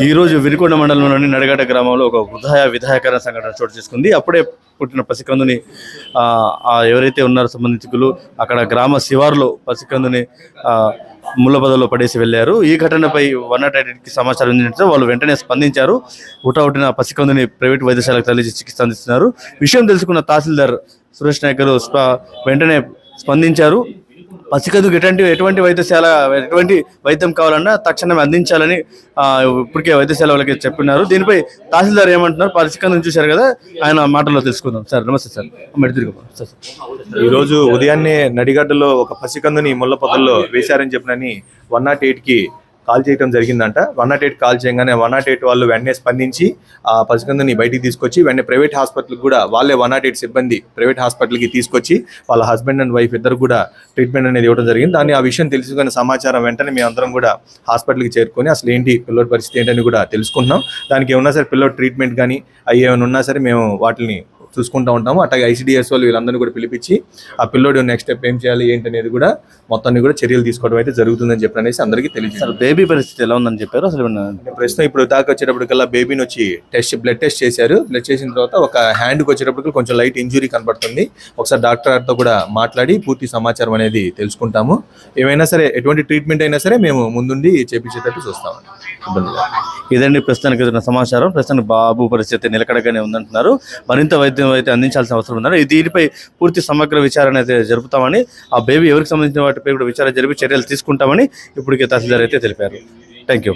ఈ రోజు వినుకొండ మండలంలోని నడగట గ్రామంలో ఒక వృధాయ విధాయకర సంఘటన చోటు చేసుకుంది. అప్పుడే పుట్టిన పసికందుని ఎవరైతే ఉన్నారో సంబంధికులు అక్కడ గ్రామ శివారులో పసికందుని ముళ్ళపదలో పడేసి వెళ్ళారు. ఈ ఘటనపై వన్ నాట్ ఎయిట్కి సమాచారం అందించడం వాళ్ళు వెంటనే స్పందించారు. ఉటవుటిన పసికందుని ప్రైవేట్ వైద్యశాలకు తరలించి చికిత్స అందిస్తున్నారు. విషయం తెలుసుకున్న తహసీల్దార్ సురేష్ నాయక్ గారు స్ప- వెంటనే స్పందించారు. పసికందుకు ఎటువంటి ఎటువంటి వైద్యశాల ఎటువంటి వైద్యం కావాలన్నా తక్షణమే అందించాలని ఇప్పటికే వైద్యశాల వాళ్ళకి చెప్పినారు. దీనిపై తహసీల్దార్ ఏమంటున్నారు? పసికందుని చూశారు కదా ఆయన మాటల్లో తెలుసుకుందాం. సార్ నమస్తే సార్. మెడి తిరిగి సార్. ఈరోజు ఉదయాన్నే నడిగడ్డలో ఒక పసికందుని ముళ్ళ పొదల్లో వేశారని చెప్పినని వన్ నాట్ ఎయిట్కి కాల్ చేయడం జరిగిందంట. వన్ నాట్ ఎయిట్ కాల్ చేయగానే వన్ నాట్ ఎయిట్ వాళ్ళు వెంటనే స్పందించి ఆ పసికందుని బయటికి తీసుకొచ్చి వెంటనే ప్రైవేట్ హాస్పిటల్కి కూడా వాళ్ళే వన్ నాట్ ఎయిట్ సిబ్బంది ప్రైవేట్ హాస్పిటల్కి తీసుకొచ్చి వాళ్ళ హస్బెండ్ అండ్ వైఫ్ ఇద్దరు కూడా ట్రీట్మెంట్ అనేది ఇవ్వడం జరిగింది. దాన్ని ఆ విషయం తెలుసుకున్న సమాచారం వెంటనే మేము అందరం కూడా హాస్పిటల్కి చేరుకొని అసలు ఏంటి పిల్లోడి పరిస్థితి ఏంటని కూడా తెలుసుకుంటున్నాం. దానికి ఏమన్నా సరే పిల్లోడి ట్రీట్మెంట్ కానీ అవి ఏమైనా ఉన్నా సరే మేము వాటిని చూసుకుంటూ ఉంటాము. అట్లాగే ఐసీడీఎస్ వాళ్ళు వీళ్ళందరినీ కూడా పిలిపించి ఆ పిల్లోడు నెక్స్ట్ స్టెప్ ఏం చేయాలి ఏంటి అనేది కూడా మొత్తాన్ని కూడా చర్యలు తీసుకోవడం అయితే జరుగుతుందని చెప్పి అనేసి అందరికీ తెలియజేస్తారు బేబీ పరిస్థితి ఎలా ఉందని చెప్పారు? అసలు ప్రస్తుతం ఇప్పుడు దాకా వచ్చేటప్పటికల్లా బేబీని వచ్చి టెస్ట్ బ్లడ్ టెస్ట్ చేశారు. బ్లడ్ చేసిన తర్వాత ఒక హ్యాండ్కి వచ్చేటప్పటికి కొంచెం లైట్ ఇంజురీ కనబడుతుంది. ఒకసారి డాక్టర్ గారితో కూడా మాట్లాడి పూర్తి సమాచారం అనేది తెలుసుకుంటాము. ఏమైనా సరే ఎటువంటి ట్రీట్మెంట్ అయినా సరే మేము ముందుండి చేపించేటట్టు చూస్తాము. ఇబ్బంది. ఇదండి ప్రస్తుతానికి సమాచారం. ప్రస్తుతానికి బాబు పరిస్థితి నిలకడగానే ఉందంటున్నారు. మరింత వైద్యం అయితే అందించాల్సిన అవసరం ఉందని దీనిపై పూర్తి సమగ్ర విచారణ అయితే జరుపుతామని ఆ బేబీ ఎవరికి సంబంధించిన వాటిపై కూడా విచారణ జరిపి చర్యలు తీసుకుంటామని ఇప్పటికే తహసీల్దార్ అయితే తెలిపారు. Thank you